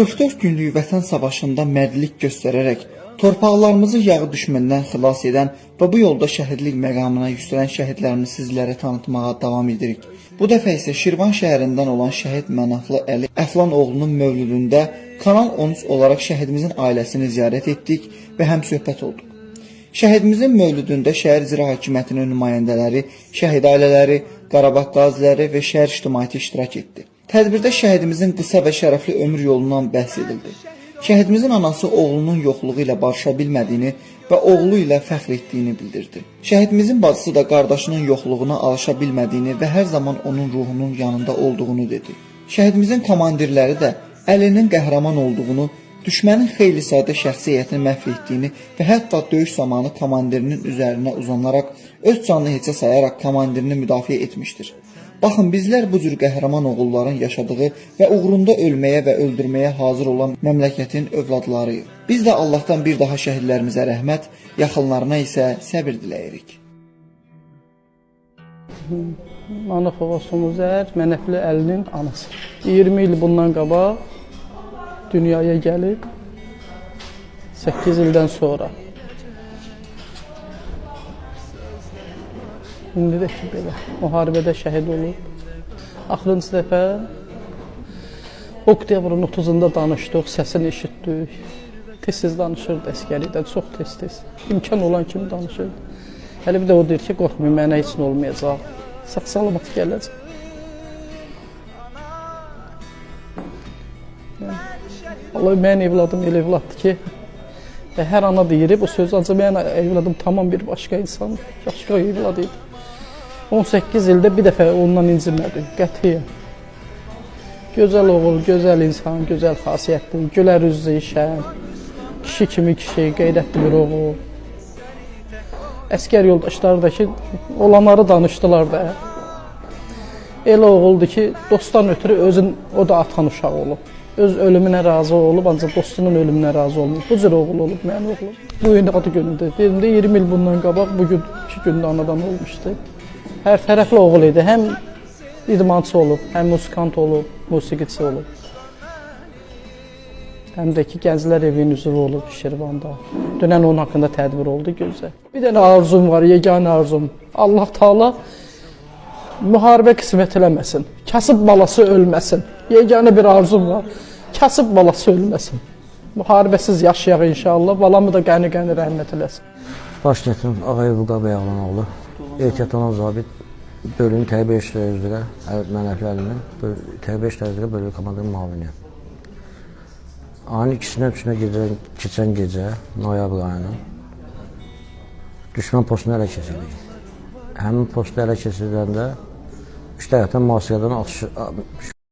44 günlük vətən savaşında mərdlik göstərərək torpaqlarımızı yağı düşməndən xilas edən və bu yolda şəhidlik məqamına yüksələn şəhidlərimizi sizlərə tanıtmağa davam edirik. Bu dəfə isə Şirvan şəhərindən olan şəhid Mənaflı Əli Əflan oğlunun mövlüdündə Kanal 13 olaraq şəhidimizin ailəsini ziyarət etdik və həm söhbət olduq. Şəhidimizin mövlüdündə şəhər icra hakimiyyətinin nümayəndələri, şəhid ailələri, Qarabağ qaziləri və şəhər ictimaiyyəti iştirak etdi. Tədbirdə şəhidimizin qısa və şərəfli ömür yolundan bəhs edildi. Şəhidimizin anası oğlunun yoxluğu ilə barışa bilmədiyini və oğlu ilə fəxr etdiyini bildirdi. Şəhidimizin bacısı da qardaşının yoxluğuna alışa bilmədiyini və hər zaman onun ruhunun yanında olduğunu dedi. Şəhidimizin komandirləri də Əlinin qəhrəman olduğunu, düşmənin xeyli sadə şəxsi heyətini məhv etdiyini və hətta döyüş zamanı komandirinin üzərinə uzanaraq öz canını heçə sayaraq komandirini müdafiə etmişdir. Baxın, bizlər bu cür qəhrəman oğulların yaşadığı və uğrunda ölməyə və öldürməyə hazır olan məmləkətin övladlarıyıq. Biz də Allahdan bir daha şəhidlərimizə rəhmət, yaxınlarına isə səbir diləyirik. Manafova Somuzər, Mənəfli Əlinin anası. 20 il bundan qabaq dünyaya gəlib 8 ildən sonra. İndi də ki belə müharibədə şəhid olub. Axırıncı dəfə oktyabrın 30-da danışdıq, səsini eşitdik. Tez-tez danışırdı əskərlikdən, çox tez-tez. İmkan olan kimi danışırdı. Hələ bir də o deyir ki, qorxmayın, mənə heç nə olmayacaq. Sağ-salamat gələcək. Yəni, Vallahi mənim evladım elə evladdır ki, hər ana deyir bu sözü, ancaq mənim evladım tamam bir başqa insan, başqa evlad idi. 18 ildə bir dəfə ondan incimədim, qətiyyən. Gözəl oğul, gözəl insan, gözəl xasiyyətli, gülər üzlü, şən, kişi kimi kişi, qeyrətli bir oğul. Əskər yoldaşları da ki, olanları danışdılar da. Elə oğuldu ki, dostdan ötürü özün, o da atan uşağı olub. Öz ölümünə razı olub, ancaq dostunun ölümünə razı olmayıb. Bu cür oğul olub mənim oğlum. Bu gün adı günüdür. Dedim də 20 il bundan qabaq, bugün 2 gündə anadan olmuşdu. Hər tərəfli oğul idi. Həm idmançı olub, həm musikant olub, musiqiçi olub. Həm də ki, Gənclər Evinin üzvü olub Şirvanda. Dünən onun haqqında tədbir oldu, gözəl. Bir dənə arzum var, yeganə arzum. Allah Taala müharibə qismət eləməsin. Kasıb balası ölməsin. Yeganə bir arzum var. Kasıb balası ölməsin. Müharibəsiz yaşayaq inşallah. Balamı da qəni-qəni rəhmət eləsin. Baş gətirim Ağayev Vüqar Bəyağlan oğlu. Olan zabit bölüm tərbiyə işləri üzrə mənəflərinin tərbiyə işləri üzrə bölüm komandanın müaviniyəm. Ayın ikisinə üçünə gecə, keçən gecə noyabr ayının düşmən postunu ələ keçirdik. Həmin postu ələ keçirdəndə üç tərəfdən mühasirədən atış